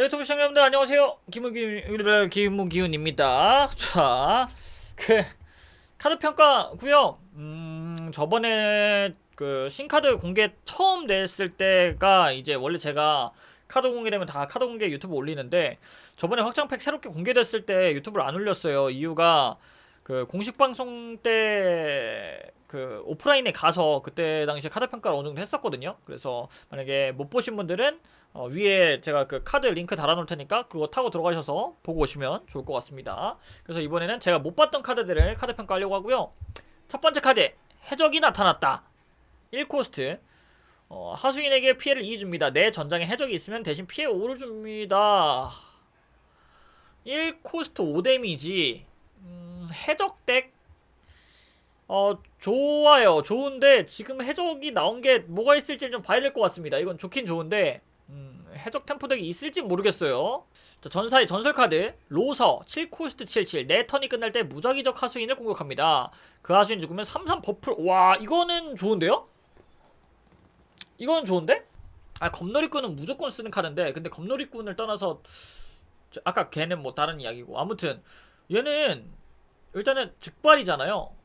자, 유튜브 시청자 여러분들 안녕하세요. 김은기, 김문기훈입니다. 자, 그 카드 평가고요. 음, 저번에 그 신카드 공개 처음 냈을 때가 이제 원래 제가 카드 공개되면 다 카드 공개 유튜브 올리는데 저번에 확장팩 새롭게 공개됐을 때 유튜브를 안 올렸어요. 이유가 그 공식 방송 때 그 오프라인에 가서 그때 당시에 카드 평가를 어느 정도 했었거든요. 그래서 만약에 못 보신 분들은 어, 위에 제가 그 카드 링크 달아놓을 테니까 그거 타고 들어가셔서 보고 오시면 좋을 것 같습니다. 그래서 이번에는 제가 못 봤던 카드들을 카드 평가하려고 하고요. 첫 번째 카드 해적이 나타났다. 1코스트 어, 하수인에게 피해를 2 줍니다. 내 전장에 해적이 있으면 대신 피해 5를 줍니다. 1코스트 5데미지 음, 해적 덱 어, 좋아요. 좋은데 지금 해적이 나온 게 뭐가 있을지 좀 봐야 될 것 같습니다. 이건 좋긴 좋은데 음, 해적 템포덱이 있을지 모르겠어요. 자, 전사의 전설 카드 로서 7코스트 77. 내 턴이 끝날 때 무작위적 하수인을 공격합니다. 그 하수인 죽으면 33 버프. 와, 이거는 좋은데요? 이건 좋은데? 아, 검놀이꾼은 무조건 쓰는 카드인데 근데 검놀이꾼을 떠나서 저- 아까 걔는 뭐 다른 이야기고 아무튼 얘는 일단은 즉발이잖아요.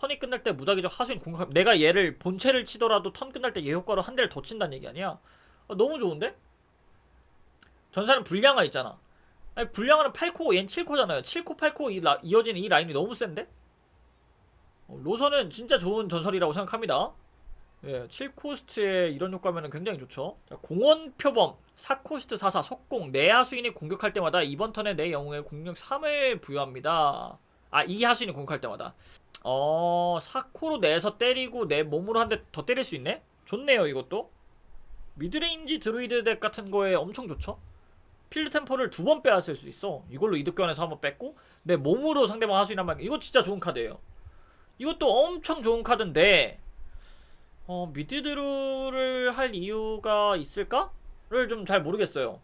턴이 끝날 때 무작위적 하수인 공격 내가 얘를 본체를 치더라도 턴 끝날 때 얘 효과로 한 대를 더 친다는 얘기 아니야? 아, 너무 좋은데? 전사는 불량화 있잖아. 아니 불량화는 8코, 얜 7코잖아요. 7코, 8코 이 라, 이어지는 이 라인이 너무 센데? 어, 로선은 진짜 좋은 전설이라고 생각합니다. 예, 7코스트에 이런 효과면 굉장히 좋죠. 자, 공원 표범 4코스트 44 속공 내 하수인이 공격할 때마다 이번 턴에 내 영웅에 공격 3을 부여합니다. 아, 이 하수인이 공격할 때마다. 어, 4코로 내서 때리고 내 몸으로 한 대 더 때릴 수 있네? 좋네요, 이것도. 미드레인지 드루이드 덱 같은 거에 엄청 좋죠? 필드 템포를 두 번 빼앗을 수 있어. 이걸로 이득 교환해서 한 번 뺐고, 내 몸으로 상대방 하수인 한 번, 이거 진짜 좋은 카드예요. 이것도 엄청 좋은 카드인데, 어, 미드드루를 할 이유가 있을까?를 좀 잘 모르겠어요.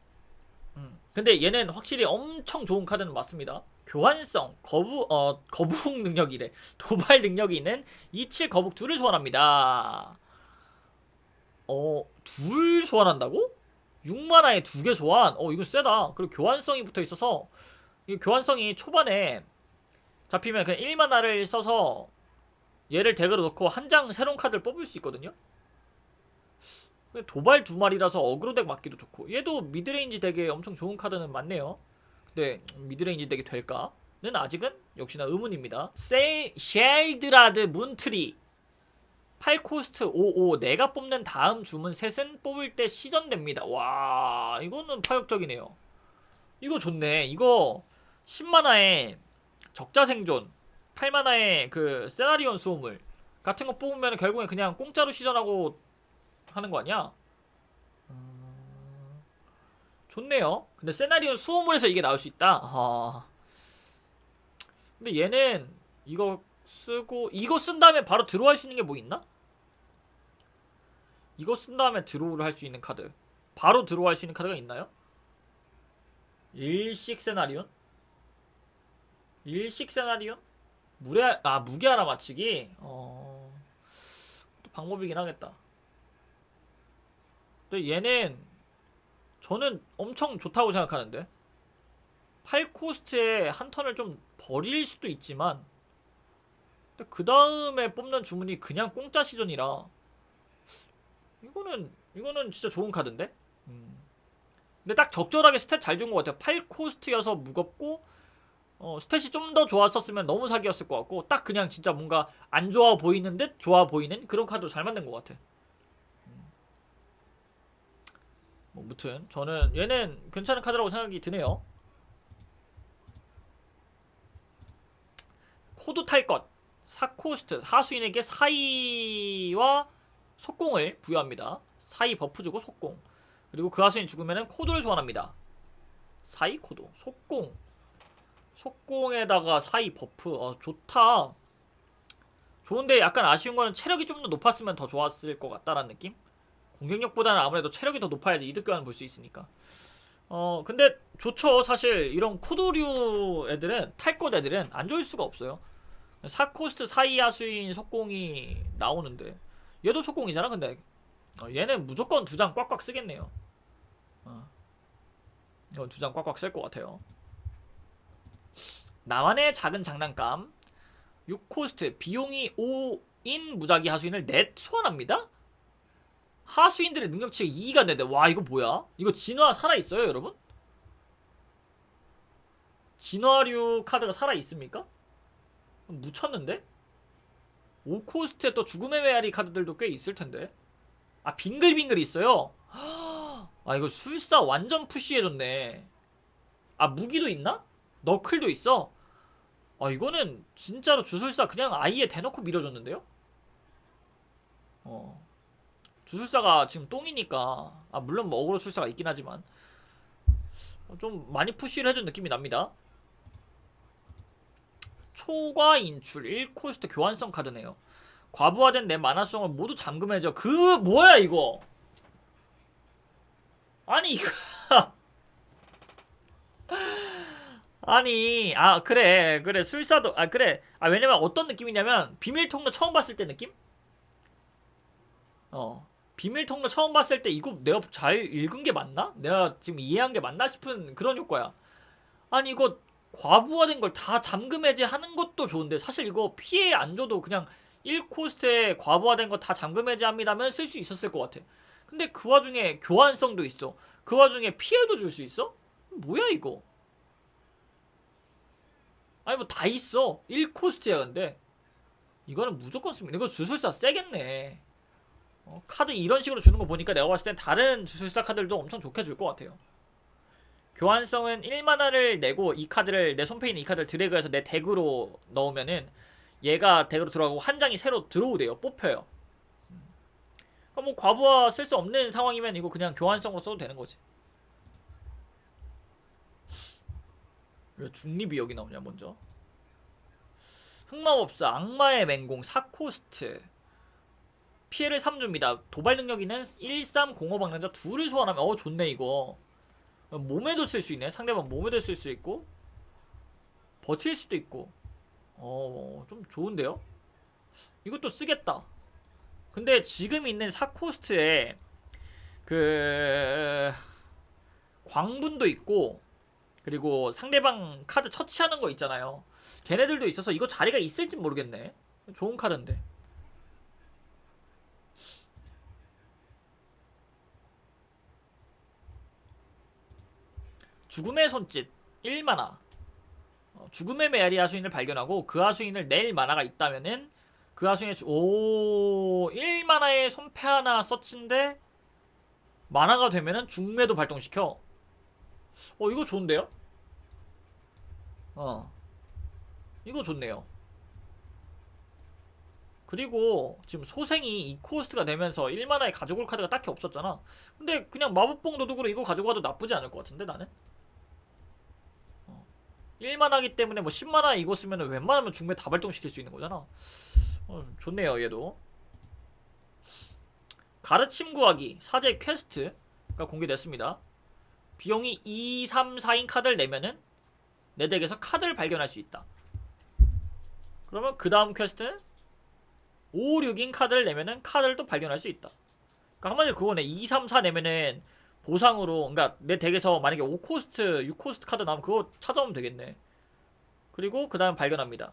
음. 근데 얘는 확실히 엄청 좋은 카드는 맞습니다. 교환성, 거부, 어, 거북 능력이래. 도발 능력이 있는 27 거북 둘을 소환합니다. 어, 둘 소환한다고? 6만화에 두 개 소환? 어, 이거 세다. 그리고 교환성이 붙어 있어서, 이 교환성이 초반에 잡히면 그냥 1만화를 써서 얘를 덱으로 넣고 한 장 새로운 카드를 뽑을 수 있거든요? 도발 두 마리라서 어그로 덱 맞기도 좋고 얘도 미드레인지 덱에 엄청 좋은 카드는 많네요 근데 미드레인지 덱이 될까? 는 아직은 역시나 의문입니다 세 쉘드라드 문트리 8코스트 55 내가 뽑는 다음 주문 셋은 뽑을 때 시전됩니다 와 이거는 파격적이네요 이거 좋네 이거 10만화에 적자 생존 8만화에 그 세나리온 수호물 같은 거 뽑으면 결국엔 그냥 공짜로 시전하고 하는 거 아니야? 음, 좋네요. 근데 세나리온 수호물에서 이게 나올 수 있다. 아. 근데 얘는 이거 쓰고 이거 쓴 다음에 바로 드로우 할 수 있는 게 뭐 있나? 이거 쓴 다음에 드로우를 할 수 있는 카드. 바로 드로우 할 수 있는 카드가 있나요? 일식 세나리온? 일식 세나리온? 무례 아 무게 하나 맞추기 어또 방법이긴 하겠다. 근데 얘는 저는 엄청 좋다고 생각하는데 8코스트에 한 턴을 좀 버릴 수도 있지만 그 다음에 뽑는 주문이 그냥 공짜 시전이라 이거는 이거는 진짜 좋은 카드인데 음. 근데 딱 적절하게 스탯 잘 준 것 같아요 8코스트여서 무겁고 어, 스탯이 좀 더 좋았었으면 너무 사기였을 것 같고 딱 그냥 진짜 뭔가 안 좋아 보이는 듯 좋아 보이는 그런 카드로 잘 만든 것 같아. 음. 뭐 무튼 저는 얘는 괜찮은 카드라고 생각이 드네요. 코드 탈 것. 사코스트 하수인에게 사이와 속공을 부여합니다. 사이 버프 주고 속공. 그리고 그 하수인 죽으면 코드를 소환합니다. 사이 코드 속공 속공에다가 사이 버프 어 좋다 좋은데 약간 아쉬운 거는 체력이 좀 더 높았으면 더 좋았을 것 같다라는 느낌 공격력보다는 아무래도 체력이 더 높아야지 이득 교환을 볼수 있으니까 어 근데 좋죠 사실 이런 코드류 애들은 탈것 애들은 안 좋을 수가 없어요 4코스트 사이 야수인 속공이 나오는데 얘도 속공이잖아 근데 어, 얘는 무조건 두 장 꽉꽉 쓰겠네요 어. 이건 두 장 꽉꽉 쓸 것 같아요. 나만의 작은 장난감 6코스트 비용이 5인 무작위 하수인을 넷 소환합니다. 하수인들의 능력치가 2가 되는데 와 이거 뭐야? 이거 진화 살아있어요 여러분? 진화류 카드가 살아있습니까? 묻혔는데? 5코스트에 또 죽음의 메아리 카드들도 꽤 있을 텐데 아 빙글빙글 있어요? 아 이거 술사 완전 푸시해줬네 아 무기도 있나? 너클도 있어? 아 이거는 진짜로 주술사 그냥 아예 대놓고 밀어줬는데요? 어 주술사가 지금 똥이니까. 아 물론 뭐 어그로 술사가 있긴 하지만. 좀 많이 푸시를 해준 느낌이 납니다. 초과 인출 1코스트 교환성 카드네요. 과부하된 내 만화성을 모두 잠금해줘. 그 뭐야 이거? 아니 이거. 아니 아 그래 그래 술사도 아 그래. 아 왜냐면 어떤 느낌이냐면 비밀 통로 처음 봤을 때 느낌? 어 비밀 통로 처음 봤을 때 이거 내가 잘 읽은 게 맞나? 내가 지금 이해한 게 맞나 싶은 그런 효과야. 아니 이거 과부하된 걸 다 잠금 해제하는 것도 좋은데 사실 이거 피해 안 줘도 그냥 1코스트에 과부하된 거 다 잠금 해제합니다면 쓸 수 있었을 것 같아. 근데 그 와중에 교환성도 있어. 그 와중에 피해도 줄 수 있어? 뭐야 이거? 아니 뭐 다 있어. 1코스트야 근데. 이거는 무조건 씁니다. 이거 주술사 세겠네. 어, 카드 이런 식으로 주는 거 보니까 내가 봤을 땐 다른 주술사 카드들도 엄청 좋게 줄 것 같아요. 교환성은 1만화를 내고 이 카드를 내 손패에 있는 이 카드를 드래그해서 내 덱으로 넣으면은 얘가 덱으로 들어가고 한 장이 새로 들어오대요. 뽑혀요. 음. 그러니까 뭐 과부하 쓸 수 없는 상황이면 이거 그냥 교환성으로 써도 되는 거지. 왜 중립이 여기 나오냐 먼저. 흑마법사 악마의 맹공 4코스트 피해를 3줍니다. 도발 능력 있는 1305 방랑자 둘을 소환하면 어 좋네 이거. 몸에도 쓸 수 있네. 상대방 몸에도 쓸 수 있고 버틸 수도 있고. 어 좀 좋은데요? 이것도 쓰겠다. 근데 지금 있는 4코스트에 그 광분도 있고 그리고 상대방 카드 처치하는 거 있잖아요. 걔네들도 있어서 이거 자리가 있을지 모르겠네. 좋은 카드인데. 죽음의 손짓 1만화. 어, 죽음의 메아리 하수인을 발견하고 그 하수인을 낼 만화가 있다면은 그 하수인의 주... 오 1만화의 손패 하나 서치인데 만화가 되면은 중매도 발동시켜. 어 이거 좋은데요? 어 이거 좋네요. 그리고 지금 소생이 2코스트가 되면서 1만화에 가져올 카드가 딱히 없었잖아. 근데 그냥 마법봉 도둑으로 이거 가져가도 나쁘지 않을 것 같은데 나는 1만 하기 때문에 뭐 10만화 이거 쓰면 웬만하면 중매 다 발동시킬 수 있는 거잖아. 어, 좋네요, 얘도. 가르침 구하기 사제 퀘스트가 공개됐습니다. 비용이 2, 3, 4인 카드를 내면은 내 덱에서 카드를 발견할 수 있다. 그러면 그 다음 퀘스트는 5, 6인 카드를 내면은 카드를 또 발견할 수 있다. 그러니까 한마디로 그거네. 2, 3, 4 내면은 보상으로 그러니까 내 덱에서 만약에 5코스트, 6코스트 카드 나오면 그거 찾아오면 되겠네. 그리고 그 다음 발견합니다.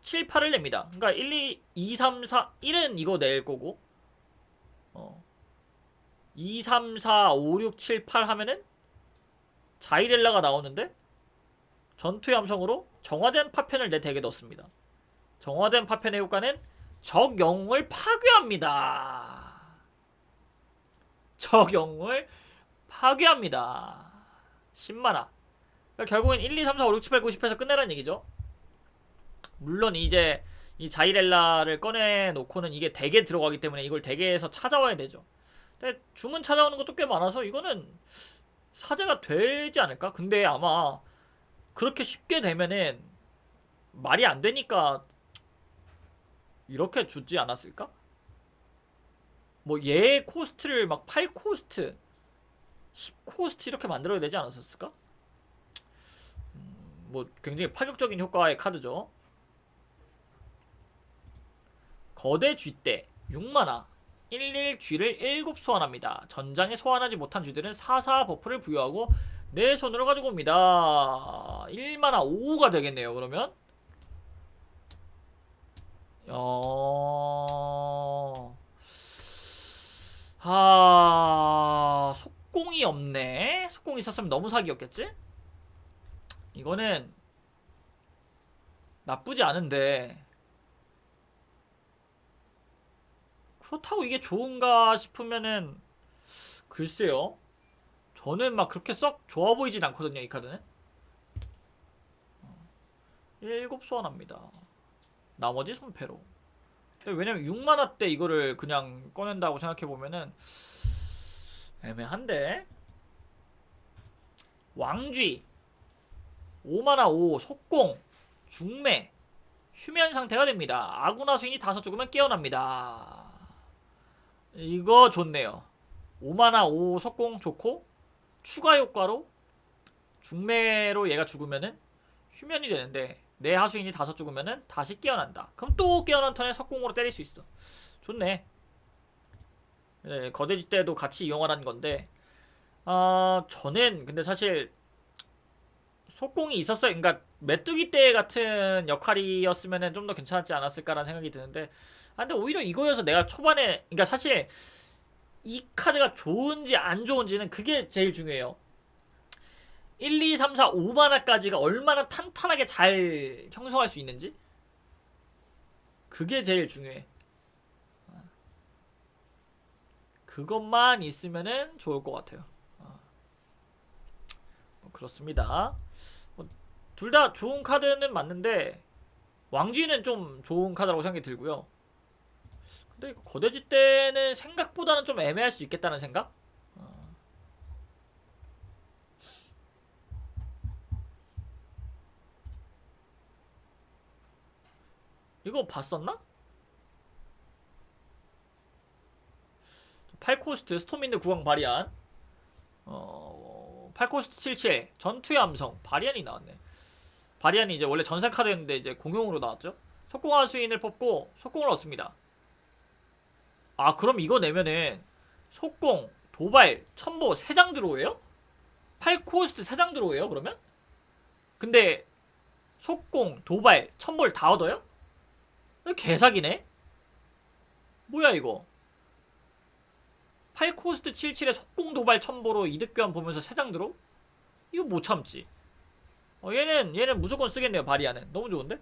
7, 8을 냅니다. 그러니까 1, 2, 2, 3, 4, 1은 이거 낼 거고 어. 2, 3, 4, 5, 6, 7, 8 하면은 자이렐라가 나오는데 전투의 함성으로 정화된 파편을 내 덱에 넣습니다. 정화된 파편의 효과는 적 영웅을 파괴합니다. 적 영웅을 파괴합니다. 10만화. 그러니까 결국엔 1, 2, 3, 4, 5, 6, 7, 8, 9, 10에서 끝내라는 얘기죠. 물론 이제 이 자이렐라를 꺼내 놓고는 이게 덱에 들어가기 때문에 이걸 덱에서 찾아와야 되죠. 근데 주문 찾아오는 것도 꽤 많아서 이거는 사제가 되지 않을까? 근데 아마 그렇게 쉽게 되면은 말이 안 되니까 이렇게 주지 않았을까? 뭐 얘 코스트를 막 8코스트 10코스트 이렇게 만들어야 되지 않았었을까? 음, 뭐 굉장히 파격적인 효과의 카드죠. 거대 쥐떼 6만화 11쥐를 7 소환합니다. 전장에 소환하지 못한 쥐들은 4, 4 버프를 부여하고 내 손으로 가지고 옵니다 1만화 5가 되겠네요 그러면 어... 아... 속공이 없네. 속공이 있었으면 너무 사기였겠지? 이거는 나쁘지 않은데. 그렇다고 이게 좋은가 싶으면은 글쎄요. 저는 막 그렇게 썩 좋아 보이진 않거든요 이 카드는. 7 소환합니다. 나머지 손패로. 왜냐면 6만화 때 이거를 그냥 꺼낸다고 생각해보면은 애매한데 왕쥐 5만화 5 속공 중매 휴면 상태가 됩니다 아군 하수인이 다섯 죽으면 깨어납니다 이거 좋네요 5만화 5 속공 좋고 추가 효과로 중매로 얘가 죽으면은 휴면이 되는데 내 하수인이 다섯 죽으면은 다시 깨어난다. 그럼 또 깨어난 턴에 석공으로 때릴 수 있어. 좋네. 네, 거대지 때도 같이 이용하라는 건데 아 저는 근데 사실 속공이 있었어요. 그러니까 메뚜기 때 같은 역할이었으면은 좀더 괜찮았지 않았을까라는 생각이 드는데 아 근데 오히려 이거여서 내가 초반에 그러니까 사실 이 카드가 좋은지 안 좋은지는 그게 제일 중요해요. 1, 2, 3, 4, 5만화까지가 얼마나 탄탄하게 잘 형성할 수 있는지 그게 제일 중요해. 그것만 있으면은 좋을 것 같아요. 어. 뭐 그렇습니다. 뭐둘다 좋은 카드는 맞는데 왕쥐는 좀 좋은 카드라고 생각이 들고요. 근데 거대지 때는 생각보다는 좀 애매할 수 있겠다는 생각? 어. 이거 봤었나? 8코스트 스톰인드 구강 바리안 어 8코스트 77 전투의 함성 바리안이 나왔네 바리안이 이제 원래 전사 카드였는데 이제 공용으로 나왔죠 속공화 수인을 뽑고 속공을 얻습니다 아 그럼 이거 내면은 속공 도발 첨보 3장 들어오예요? 8코스트 3장 들어오예요 그러면? 근데 속공 도발 첨보를 다 얻어요? 개사기네? 뭐야 이거 8코스트 77에 속공 도발 첨보로 이득 교환 보면서 3장 들어? 이거 못 참지 어, 얘는 얘는 무조건 쓰겠네요 바리아는 너무 좋은데?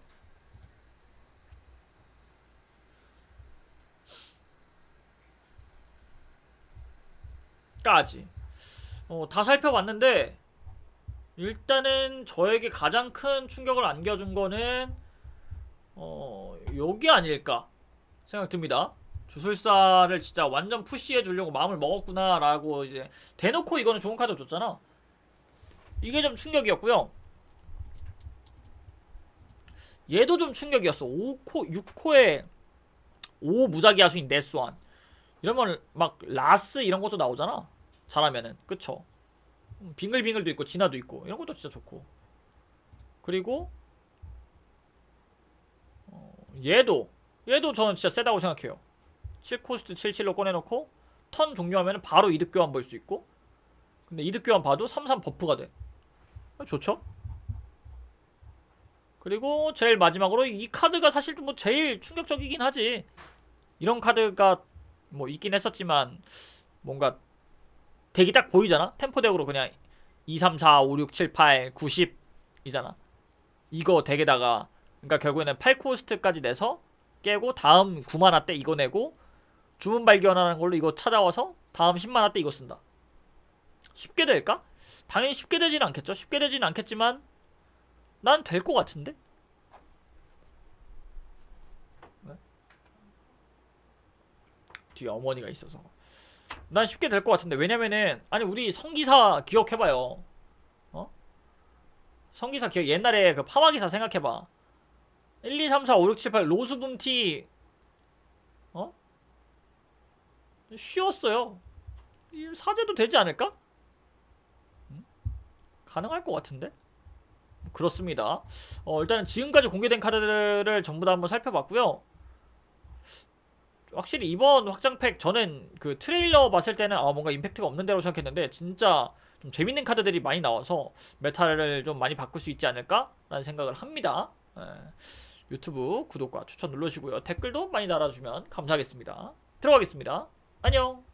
까지 어, 다 살펴봤는데 일단은 저에게 가장 큰 충격을 안겨준 거는 어 여기 아닐까 생각 듭니다. 주술사를 진짜 완전 푸시해 주려고 마음을 먹었구나라고 이제 대놓고 이거는 좋은 카드 줬잖아. 이게 좀 충격이었고요. 얘도 좀 충격이었어. 5코, 6코에 5 무작위 하수인 네스완. 이러면 막 라스 이런 것도 나오잖아. 잘하면은. 그쵸? 음, 빙글빙글도 있고 진화도 있고 이런 것도 진짜 좋고. 그리고 얘도 얘도 저는 진짜 세다고 생각해요 7코스트 77로 꺼내놓고 턴 종료하면 바로 이득 교환 볼 수 있고 근데 이득 교환 봐도 33 버프가 돼. 좋죠? 그리고 제일 마지막으로 이 카드가 사실 뭐 제일 충격적이긴 하지. 이런 카드가 뭐 있긴 했었지만 뭔가 덱이 딱 보이잖아? 템포 덱으로 그냥 2, 3, 4, 5, 6, 7, 8, 90 이잖아. 이거 덱에다가 그러니까 결국에는 8코스트까지 내서 깨고 다음 9만화 때 이거 내고 주문 발견하는 걸로 이거 찾아와서 다음 10만화 때 이거 쓴다. 쉽게 될까? 당연히 쉽게 되진 않겠죠. 쉽게 되진 않겠지만 난 될 것 같은데? 네? 뒤에 어머니가 있어서 난 쉽게 될 것 같은데 왜냐면은 아니 우리 성기사 기억해봐요 어? 성기사 기억 옛날에 그 파마기사 생각해봐 1, 2, 3, 4, 5, 6, 7, 8 로스분티 어? 쉬웠어요. 사제도 되지 않을까? 음? 가능할 것 같은데? 그렇습니다. 어, 일단은 지금까지 공개된 카드들을 전부 다 한번 살펴봤고요. 확실히 이번 확장팩 저는 그 트레일러 봤을 때는 아 뭔가 임팩트가 없는 데로 생각했는데 진짜 좀 재밌는 카드들이 많이 나와서 메타를 좀 많이 바꿀 수 있지 않을까라는 생각을 합니다. 예. 유튜브 구독과 추천 눌러주시고요. 댓글도 많이 달아주면 감사하겠습니다. 들어가겠습니다. 안녕.